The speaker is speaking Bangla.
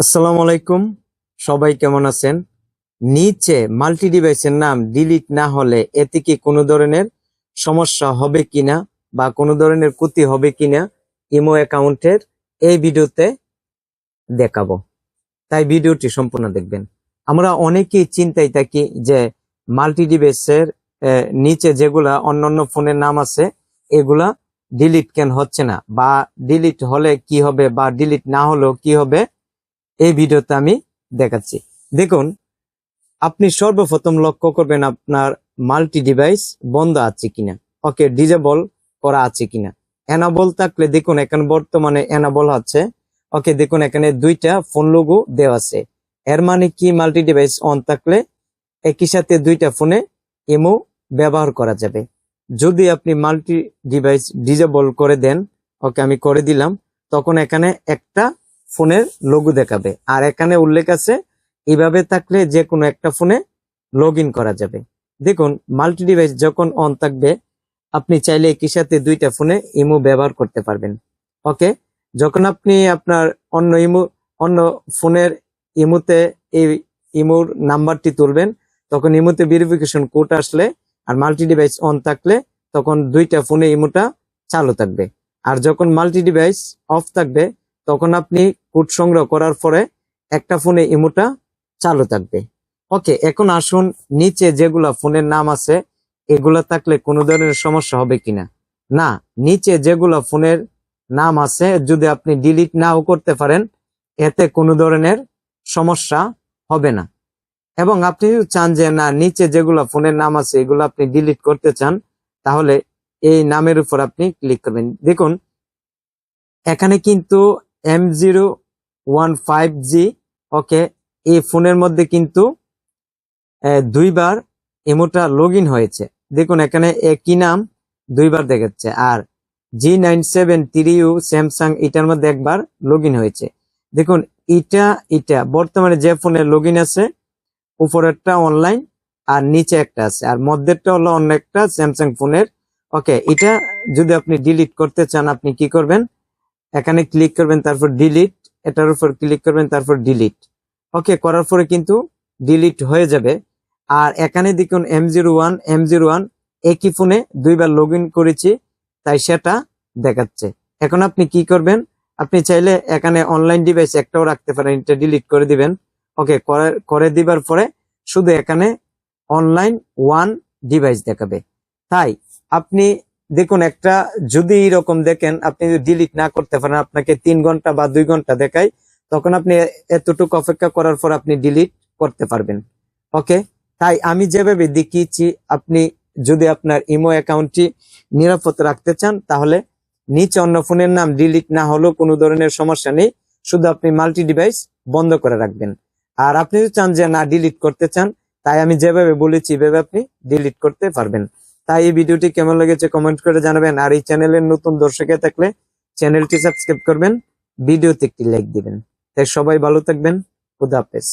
আসসালামু আলাইকুম। সবাই কেমন আছেন? নিচে মাল্টি ডিভাইসের নাম ডিলিট না হলে এতে কি কোনো ধরনের সমস্যা হবে কিনা বা কোনো ধরনের ক্ষতি হবে কিনা ইমো অ্যাকাউন্টের এই ভিডিওতে দেখাবো। তাই ভিডিওটি সম্পূর্ণ দেখবেন। আমরা অনেকেই চিন্তায় থাকি যে মাল্টি ডিভাইসের নিচে যেগুলা অন্যান্য ফোনের নাম আছে, এগুলা ডিলিট কেন হচ্ছে না? বা ডিলিট হলে কি হবে বা ডিলিট না হলেও কি হবে? এই ভিডিওতে আমি দেখাচ্ছি। দেখুন, আপনি সর্বপ্রথম লক্ষ্য করবেন আপনার মাল্টি ডিভাইস বন্ধ আছে কিনা। ওকে ডিজেবল করা আছে কিনা। এনাবল থাকলে দেখুন, এখানে বর্তমানে এনাবল আছে ওকে, দেখুন, এখানে দুইটা ফোন লোগো দেওয়া আছে। এর মানে কি? মাল্টি ডিভাইস অন থাকলে একই সাথে দুইটা ফোনে ইমো ব্যবহার করা যাবে। যদি আপনি মাল্টি ডিভাইস ডিজেবল করে দেন, ওকে, আমি করে দিলাম, তখন এখানে একটা ফোনের লোগো দেখাবে। আর এখানে উল্লেখ আছে, এভাবে থাকলে যে কোনো একটা ফোনে লগ করা যাবে। দেখুন মাল্টি ডিভাইস যখন অন থাকবে, আপনি চাইলে একই সাথে দুইটা ফোনে ইমো ব্যবহার করতে পারবেন। ওকে যখন আপনি আপনার অন্য ইমো অন্য ফোনের ইমোতে এই ইমোর নাম্বারটি তুলবেন, তখন ইমোতে ভেরিফিকেশন কোড আসলে আর মাল্টি ডিভাইস অন থাকলে তখন দুইটা ফোনে ইমোটা চালু থাকবে। আর যখন মাল্টি ডিভাইস অফ থাকবে তখন আপনি কোড সংগ্রহ করার পরে একটা ফোনে ইমোটা চালু থাকবে। ওকে, এখন আসুন নিচে যেগুলা ফোনের নাম আছে, এগুলা থাকলে কোনো ধরনের সমস্যা হবে কিনা? না, নিচে যেগুলা ফোনের নাম আছে, যদি আপনি ডিলিট নাও করতে পারেন, এতে কোনো ধরনের সমস্যা হবে না। এবং আপনি চান যে না, নিচে যেগুলা ফোনের নাম আছে, এগুলো আপনি ডিলিট করতে চান, তাহলে এই নামের উপর আপনি ক্লিক করবেন। দেখুন, এখানে কিন্তু M zero one five G okay এই ফোনের মধ্যে কিন্তু দুইবার ইমোটা লগ হয়েছে। দেখুন, এখানে একই নাম? দুইবার দেখাচ্ছে। আর G nine seven three U Samsung এটার মধ্যে একবার লগ হয়েছে। দেখুন, এটা এটা, বর্তমানে যে ফোনে লগ আছে, উপরেরটা অনলাইন আর নিচে একটা আছে। আর মধ্যেরটা হলো অন্য একটা স্যামসাং ফোনের ওকে এটা যদি আপনি ডিলিট করতে চান, আপনি কি করবেন? এখানে ক্লিক করবেন, তারপর ডিলিট এটার উপর ক্লিক করবেন, তারপর ডিলিট ওকে করার পরে কিন্তু ডিলিট হয়ে যাবে। আর এখানে দেখুন M zero one M zero one একই ফোনে দুইবার লগ করেছি, তাই সেটা দেখাচ্ছে। এখন আপনি কি করবেন? আপনি চাইলে এখানে অনলাইন ডিভাইস একটাও রাখতে পারেন, এটা ডিলিট করে দিবেন। ওকে করে- করে দিবার পরে শুধু এখানে অনলাইন ওয়ান ডিভাইস দেখাবে। তাই আপনি দেখুন, একটা যদি এরকম দেখেন, আপনি যদি ডিলিট না করতে পারেন, আপনাকে তিন ঘণ্টা বা দুই ঘণ্টা দেখায়, তখন আপনি এতটুকু অপেক্ষা করার পর আপনি ডিলিট করতে পারবেন। ওকে তাই আমি যেভাবে দেখিয়েছি, আপনি যদি আপনার ইমো অ্যাকাউন্টটি নিরাপদ রাখতে চান, তাহলে নিচে অন্য ফোনের নাম ডিলিট না হলেও কোনো ধরনের সমস্যা নেই, শুধু আপনি মাল্টি ডিভাইস বন্ধ করে রাখবেন। আর আপনি যদি চান যে না ডিলিট করতে চান, তাই আমি যেভাবে বলেছি, এভাবে আপনি ডিলিট করতে পারবেন। তাই এই ভিডিওটি কেমন লেগেছে কমেন্ট করে জানাবেন। আর এই চ্যানেলের নতুন দর্শকে থাকলে চ্যানেলটি সাবস্ক্রাইব করবেন, ভিডিওতে একটি লাইক দিবেন। তাই সবাই ভালো থাকবেন। খুদা হাফেজ।